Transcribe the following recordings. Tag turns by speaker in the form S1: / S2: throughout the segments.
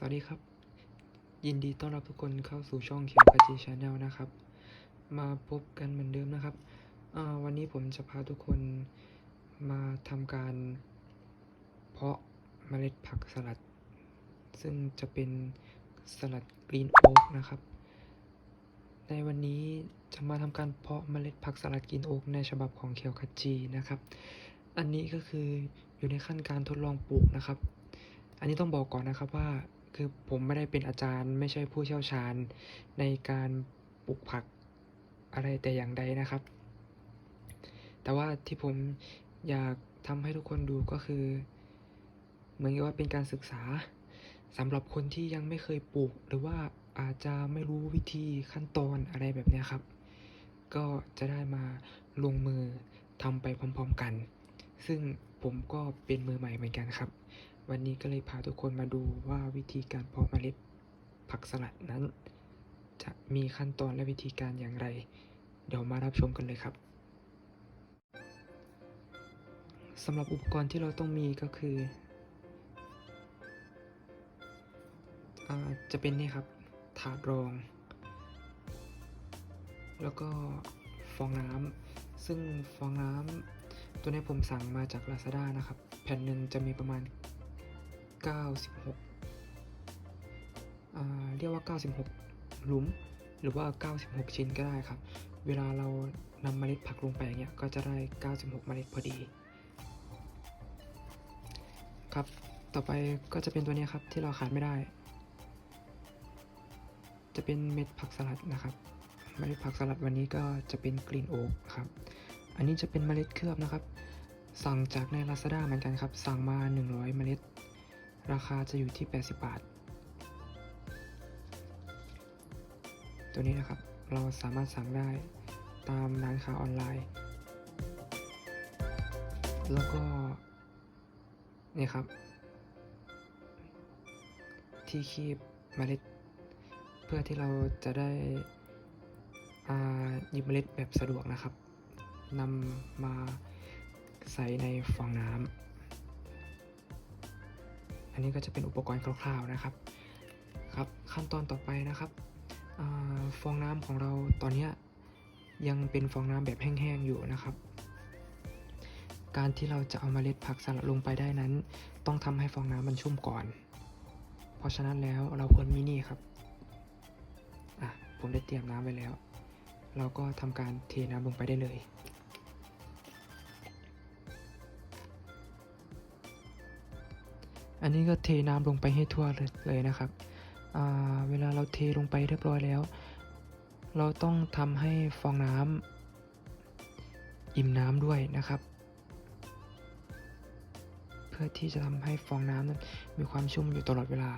S1: สวัสดีครับ ยินดีต้อนรับทุกคนเข้าสู่ช่องเขียวกะจีชาแนลนะครับ มาพบกันเหมือนเดิมนะครับ วันนี้ผมจะพาทุกคนมาทำการ เพาะเมล็ดผักสลัด ซึ่งจะเป็นสลัดกรีนโอ๊กนะครับ ในวันนี้จะมาทำการเพาะเมล็ดผักสลัดกรีนโอ๊กในฉบับของเขียวขจีนะครับ อันนี้ก็คืออยู่ในขั้นการทดลองปลูกนะครับอันนี้ต้องบอกก่อนนะครับว่า คือผมไม่ได้เป็นอาจารย์ ไม่ใช่ผู้เชี่ยวชาญในการปลูกผักอะไรแต่อย่างใดนะครับ แต่ว่าที่ผมอยากทำให้ทุกคนดูก็คือ เหมือนกับว่าเป็นการศึกษาสำหรับคนที่ยังไม่เคยปลูก หรือว่าอาจจะไม่รู้วิธีขั้นตอนอะไรแบบนี้ครับ ก็จะได้มาลงมือทำไปพร้อม ๆกัน ซึ่งผมก็เป็นมือใหม่เหมือนกันครับ วันนี้ก็เลยพาทุกคนมาดูว่าวิธีการเพาะเมล็ดผักสลัดนั้น จะมีขั้นตอนและวิธีการอย่างไร เดี๋ยวมารับชมกันเลยครับสำหรับอุปกรณ์ที่เราต้องมีก็คืออาจะเป็นนี่ครับถาดรอง แล้วก็ฟองน้ำซึ่งฟองน้ำตัวนี้ผมสั่งมาจาก Lazada นะครับ แผ่นหนึ่งจะมีประมาณ 96อ่าเรียกว่า 96 หลุม หรือว่า 96 ชิ้นก็ได้ครับ เวลาเรานำเมล็ดผักลงไปอย่างเงี้ยก็จะได้ 96 เมล็ดพอดี ครับ ต่อไปก็จะเป็นตัวนี้ครับที่เราขาดไม่ได้ จะเป็นเม็ดผักสลัดนะครับ เมล็ดผักสลัดวันนี้ก็จะเป็นกรีนโอ๊กครับ อันนี้จะเป็นเมล็ดเคลือบนะครับสั่งจากใน Lazada เหมือนกันครับ สั่งมา 100 เมล็ด ราคาจะอยู่ที่ 80 บาท ตัวนี้นะครับเราสามารถสั่งได้ตามร้านค้าออนไลน์ แล้วก็นี่ครับ ที่คีบเมล็ด เพื่อที่เราจะได้หยิบเมล็ดแบบสะดวกนะครับนำมาใส่ในฟองน้ำ อันนี้ก็จะเป็นอุปกรณ์คร่าวๆนะครับครับขั้นตอนต่อไปนะครับอฟองน้ำของเราตอนนี้ยังเป็นฟองน้ำแบบแห้งๆอยู่นะครับ การที่เราจะเอามาเมล็ดผักสลัดลงไปได้นั้น ต้องทำให้ฟองน้ำมันชุ่มก่อน เพราะฉะนั้นแล้วเราควรมีนี่ครับอะผมได้เตรียมน้ำไว้แล้ว เราก็ทำการเทน้ำลงไปได้เลย อันนี้ก็เทน้ำลงไปให้ทั่วเลยเลยนะครับเวลาเราเทลงไปเรียบร้อยแล้ว เราต้องทำให้ฟองน้ำอิ่มน้ำด้วยนะครับ เพื่อที่จะทำให้ฟองน้ำนั้นมีความชุ่มอยู่ตลอดเวลา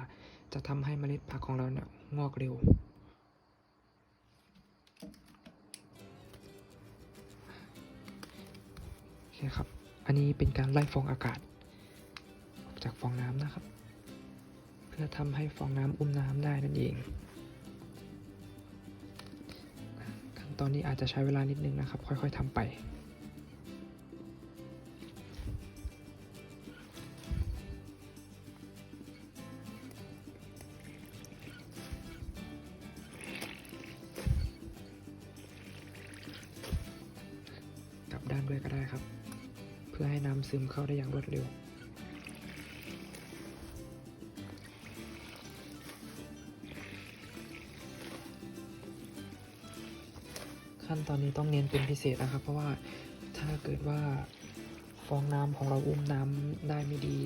S1: จะทำให้เมล็ดผักของเราเนี่ยงอกเร็วโอเคครับ อันนี้เป็นการไล่ฟองอากาศ จากฟองน้ำนะครับ เพื่อทำให้ฟองน้ำอุ้มน้ำได้นั่นเอง ขั้นตอนนี้อาจจะใช้เวลานิดนึงนะครับ ค่อยๆทำไปกลับด้านด้วยก็ได้ครับ เพื่อให้น้ำซึมเข้าได้อย่างรวดเร็ว ขั้นตอนนี้ต้องเน้นเป็นพิเศษนะครับ เพราะว่าถ้าเกิดว่าฟองน้ำของเราอุ้มน้ำได้ไม่ดี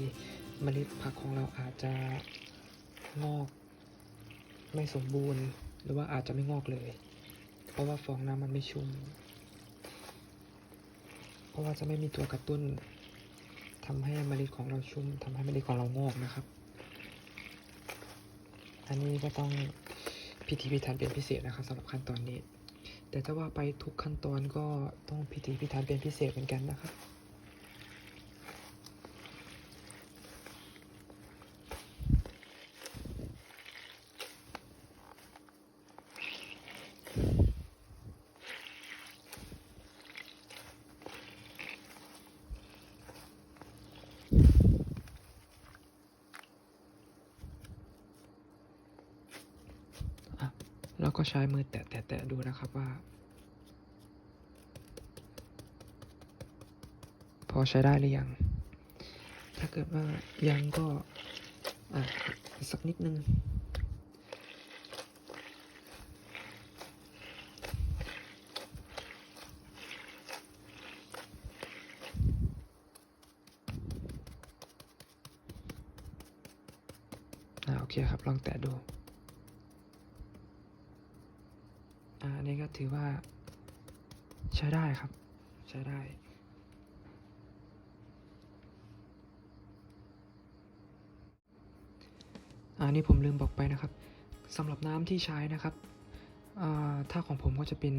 S1: เมล็ดผักของเราอาจจะงอกไม่สมบูรณ์ หรือว่าอาจจะไม่งอกเลย เพราะว่าฟองน้ำมันไม่ชุ่ม เพราะว่าจะไม่มีตัวกระตุ้นทำให้เมล็ดของเราชุ่มทำให้เมล็ดของเรางอกนะครับ อันนี้ก็ต้องพิธีพิถันเป็นพิเศษนะครับสำหรับขั้นตอนนี้ แต่ถ้าว่าไปทุกขั้นตอนก็ต้องพิถีพิถันเป็นพิเศษเหมือนกันนะครับ โก็ ใช้มือแตะแตะแตะดูนะครับว่า พอใช้ได้หรือยัง ถ้าเกิดว่ายังก็อะสักนิดนึงโอเคครับ ลองแตะดู อ่าอันนี้ก็ถือว่าใช้ได้ครับ ใช้ได้อันนี้ผมลืมบอกไปนะครับสำหรับน้ำที่ใช้นะครับถ้าของผมก็จะเป็น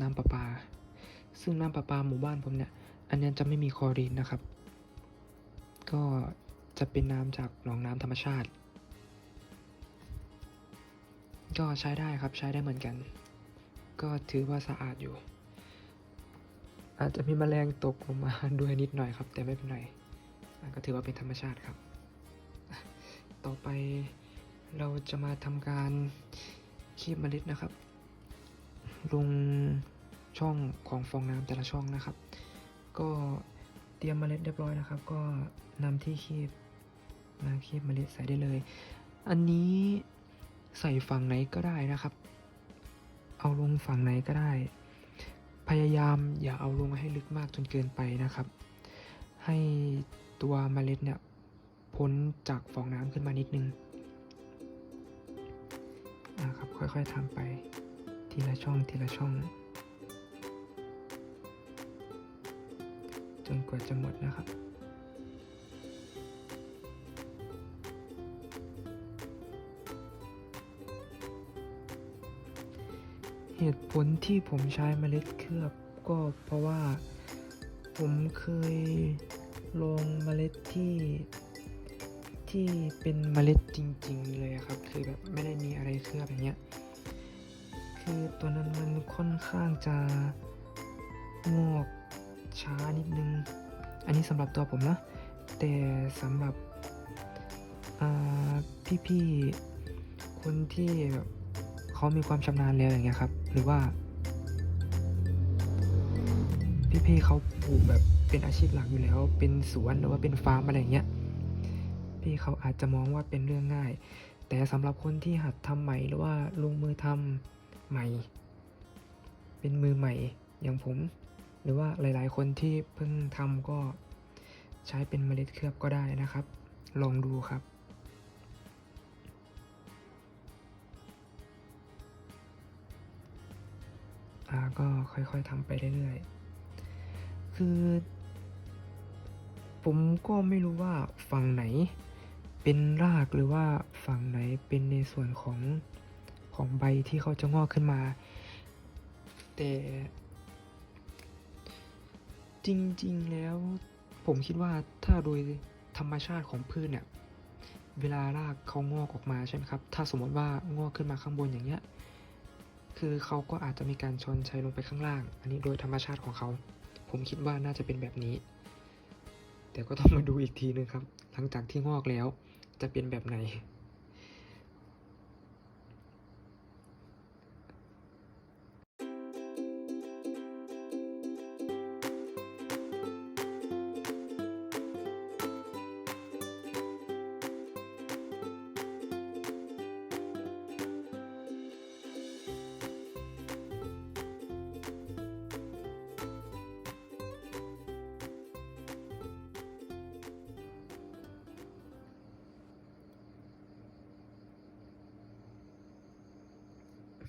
S1: น้ำประปา ซึ่งน้ำประปาหมู่บ้านผมเนี่ย อันนี้จะไม่มีคลอรีนนะครับ ก็จะเป็นน้ำจากหนองน้ำธรรมชาติ ก็ใช้ได้ครับใช้ได้เหมือนกัน ก็ถือว่าสะอาดอยู่ อาจจะมีแมลงตกลงมาด้วยนิดหน่อยครับ แต่ไม่เป็นไรก็ถือว่าเป็นธรรมชาติครับ ต่อไปเราจะมาทำการคีบเมล็ดนะครับ ลงช่องของฟองน้ำแต่ละช่องนะครับ ก็เตรียมเมล็ดเรียบร้อยนะครับ ก็นำที่คีบมาคีบเมล็ดใส่ได้เลย อันนี้ใส่ฝั่งไหนก็ได้นะครับ เอาลงฝั่งไหนก็ได้ พยายามอย่าเอาลงให้ลึกมากจนเกินไปนะครับ ให้ตัวเมล็ดเนี่ยพ้นจากฟองน้ำขึ้นมานิดนึงนะครับค่อยๆทำไปทีละช่องทีละช่อง จนกว่าจะหมดนะครับ เหตุผลที่ผมใช้เมล็ดเคลือบก็เพราะว่าผมเคยลงเมล็ดที่ที่เป็นเมล็ดจริง ๆ เลยครับ คือแบบไม่ได้มีอะไรเคลือบอย่างเงี้ย คือตัวนั้นมันค่อนข้างจะงอกช้านิดนึง อันนี้สำหรับตัวผมนะ แต่สำหรับพี่ๆคนที่แบบเขามีความชำนาญแล้วอย่างเงี้ยครับ หรือว่า พี่ๆเขาปลูกแบบเป็นอาชีพหลักอยู่แล้ว เป็นสวนหรือว่าเป็นฟาร์มอะไรอย่างเงี้ย พี่เขาอาจจะมองว่าเป็นเรื่องง่าย แต่สำหรับคนที่หัดทำใหม่หรือว่าลงมือทำใหม่ เป็นมือใหม่อย่างผม หรือว่าหลาย ๆ คนที่เพิ่งทำก็ใช้เป็นเมล็ดเคลือบก็ได้นะครับ ลองดูครับ อ่าก็ค่อยๆทำไปเรื่อยๆ คือ ผมก็ไม่รู้ว่าฝั่งไหนเป็นรากหรือว่าฝั่งไหนเป็นในส่วนของของใบที่เขาจะงอกขึ้นมา แต่จริงๆแล้วผมคิดว่าถ้าโดยธรรมชาติของพืชเนี่ยเวลารากเขางอกออกมาใช่ไหมครับ ถ้าสมมติว่างอกขึ้นมาข้างบนอย่างเงี้ย คือเขาก็อาจจะมีการชนชัยลงไปข้างล่าง อันนี้โดยธรรมชาติของเขา ผมคิดว่าน่าจะเป็นแบบนี้ แต่ก็ต้องมาดูอีกทีนึงครับ หลังจากที่งอกแล้วจะเป็นแบบไหน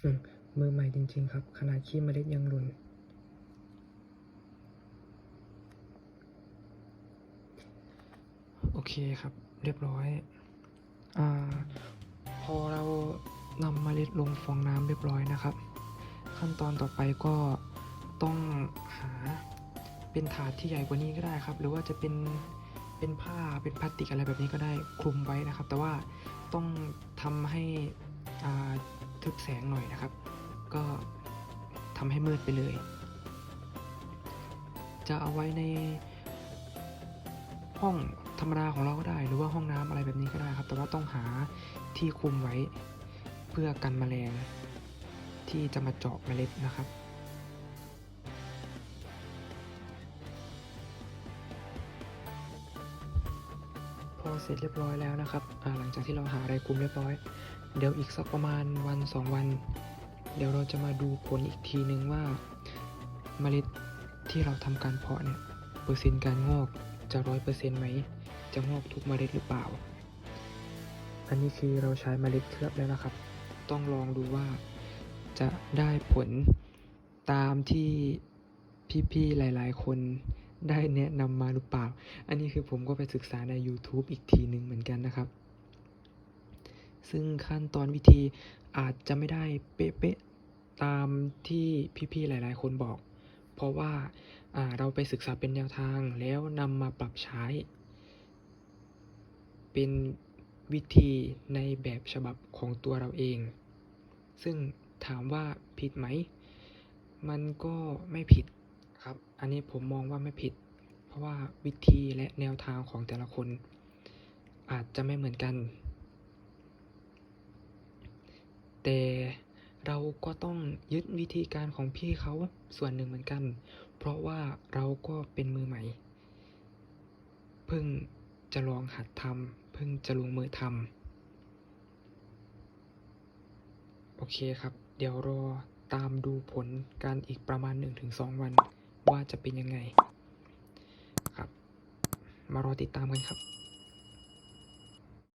S1: อืมมือใหม่จริง ๆ ครับ ขนาดขี้เมล็ดยังหล่นโอเคครับ เรียบร้อยอพอเรานำเมล็ดลงฟองน้ำเรียบร้อยนะครับ ขั้นตอนต่อไปก็ต้องหาเป็นถาดที่ใหญ่กว่านี้ก็ได้ครับ หรือว่าจะเป็นเป็นผ้าเป็นพลาสติกอะไรแบบนี้ก็ได้คลุมไว้นะครับ แต่ว่าต้องทำให้อ่า ทึบแสงหน่อยนะครับ ก็ทำให้มืดไปเลย จะเอาไว้ในห้องธรรมดาของเราก็ได้ หรือว่าห้องน้ำอะไรแบบนี้ก็ได้ครับ แต่ว่าต้องหาที่คุมไว้เพื่อกันแมลงที่จะมาเจาะเมล็ดนะครับ พอเสร็จเรียบร้อยแล้วนะครับหลังจากที่เราหาอะไรคุมเรียบร้อย เดี๋ยวอีกสักประมาณวันสองวัน เดี๋ยวเราจะมาดูผลอีกทีนึงว่าเมล็ดที่เราทำการเพาะเนี่ยเปอร์เซ็นต์การงอกจะร้อยเปอร์เซ็นต์ไหม จะงอกทุกเมล็ดหรือเปล่า อันนี้คือเราใช้เมล็ดเคลือบแล้วนะครับ ต้องลองดูว่าจะได้ผลตามที่พี่ๆหลาย ๆ คน ได้แนะนำมาหรือเปล่า อันนี้คือผมก็ไปศึกษาใน YouTube อีกทีหนึ่งเหมือนกันนะครับ ซึ่งขั้นตอนวิธีอาจจะไม่ได้เป๊ะๆตามที่พี่ๆหลาย ๆ คนบอก เพราะว่าอ่าเราไปศึกษาเป็นแนวทางแล้วนำมาปรับใช้ เป็นวิธีในแบบฉบับของตัวเราเอง ซึ่งถามว่าผิดไหม มันก็ไม่ผิด ครับ อันนี้ผมมองว่าไม่ผิด เพราะว่าวิธีและแนวทางของแต่ละคน อาจจะไม่เหมือนกัน แต่เราก็ต้องยึดวิธีการของพี่เขาส่วนหนึ่งเหมือนกัน เพราะว่าเราก็เป็นมือใหม่ เพิ่งจะลองหัดทำเพิ่งจะลงมือทำโอเคครับ เดี๋ยวรอตามดูผลการอีกประมาณ 1-2 วัน ว่าจะเป็นยังไงครับ มารอติดตามกันครับ